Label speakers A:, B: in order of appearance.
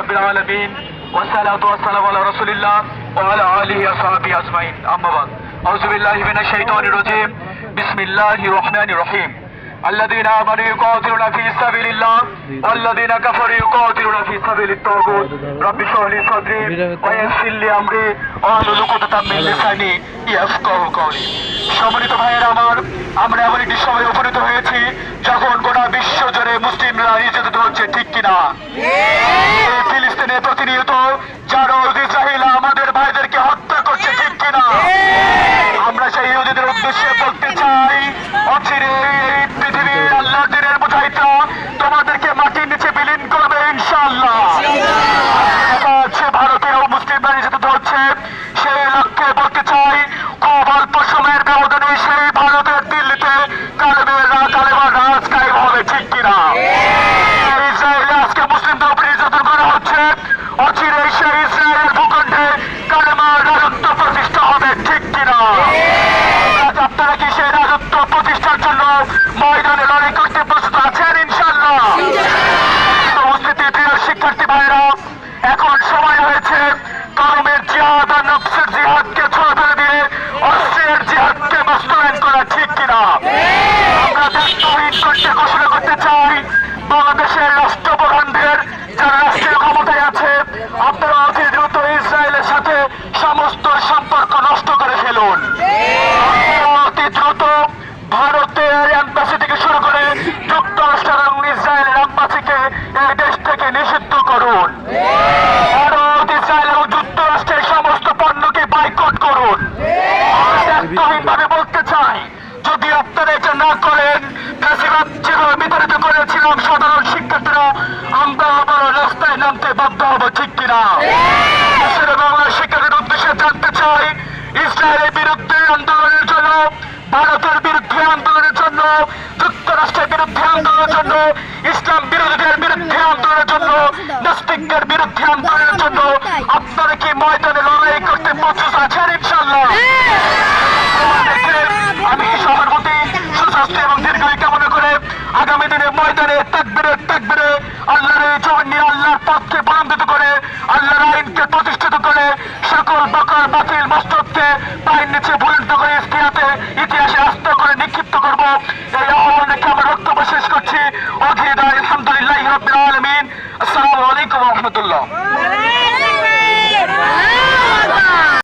A: رب العالمين والصلاة والسلام على رسول الله وعلى آله وصحبه أجمعين أما بعد أعوذ بالله من الشيطان الرجيم بسم الله الرحمن الرحيم الذين آمنوا يقاتلون في سبيل الله والذين كفروا يقاتلون في سبيل الطاغوت رب اشرح لي صدري ويسر لي أمري واحلل عقدة من لساني يفقهوا قولي সম্মানিত ভাইয়েরা আমার আমরা এমন একটি সময় উপনীত হয়েছি যখন গোটা বিশ্ব জুড়ে মুসলিমরা নির্যাতিত হচ্ছে ঠিক কিনা ফিলিস্তিনে প্রতিনিয়ত যারা ইসরায়েল আমাদের ভাইদেরকে হত্যা করছে ঠিক কিনা? আমরা সেই ইহুদিদের উদ্দেশ্যে বলতে চাই অচিরে এই পৃথিবীর আল্লাহ দিনের মুজাহিদরা তোমাদেরকে মাটির নিচে বিলীন করবে ইনশাআল্লাহ দেখা যাচ্ছে ভারতীয় মুসলিমরা নির্যাতিত হচ্ছে সেই লক্ষ্যে বলতে চাই খুব অল্প সময়ের ব্যবধানে সেই ভারতের দিল্লিতে কালেমের কালেমার রাজ কায়েম হবে ঠিক কিনা ইসরায়েলে আজকে মুসলিমদের উপর নির্যাতন করা হচ্ছে অচিরে সেই ইসরায়েলের ভূখণ্ডে কালেমার রাজত্ব প্রতিষ্ঠা হবে ঠিক কিনা আজ আপনারা কি সেই রাজত্ব প্রতিষ্ঠার জন্য ময়দানে লড়াই করতে প্রস্তুত আছেন ইনশাল্লাহ উপস্থিতি প্রিয় শিক্ষার্থী ভাইরা এখন সময় হয়েছে কলমের জিহাদ আর নফসের জিহাদকে ছোট করে দিয়ে অস্ত্রের জিহাদকে বাস্তবায়ন করা ঠিক কিনা। আমরা দায়িত্বহীন করতে ঘোষণা করতে চাই, বাংলাদেশের রাষ্ট্রপ্রধানদের, যারা রাষ্ট্রীয় ক্ষমতায় আছে, আপনারা অতি ভাবে বলতে চাই, যদি আপনারা এটা না করেন, ফ্যাসিবাদ যেভাবে বিতাড়িত করেছিলাম সাধারণ শিক্ষার্থীরা, আমরা আবার রাস্তায় নামতে বাধ্য হব, ঠিক কিনা? দেশের বাংলা শিক্ষার্থীর উদ্দেশ্যে জানতে চাই, ইসরায়েলের বিরুদ্ধে আন্দোলনের জন্য, ভারতের বিরুদ্ধে আন্দোলনের জন্য, যুক্তরাষ্ট্রের বিরুদ্ধে আন্দোলনের জন্য, ইসলাম বিরোধীদের বিরুদ্ধে আন্দোলনের জন্য, নাস্তিকদের বিরুদ্ধে আন্দোলনের জন্য, আপনারা কি ময়দানে লড়াই করতে প্রস্তুত আছেন ইনশাল্লাহ তাকবিরে তাকবিরে আল্লাহর এই জবানি আল্লাহর পথকে বলন্দিত করে, আল্লাহর আইনকে প্রতিষ্ঠিত করে, সকল বকর বাতিল মস্তককে পায়ের নিচে ভুলন্ত করে ইতিহাসে ইতিহাসে আস্ত করে নিক্ষিপ্ত করব। এই আহ্বান রেখে আমার বক্তব্য শেষ করছি। অঘির আলহামদুলিল্লাহ রবিন আসসালামু আলাইকুম রহমতুল্লাহ।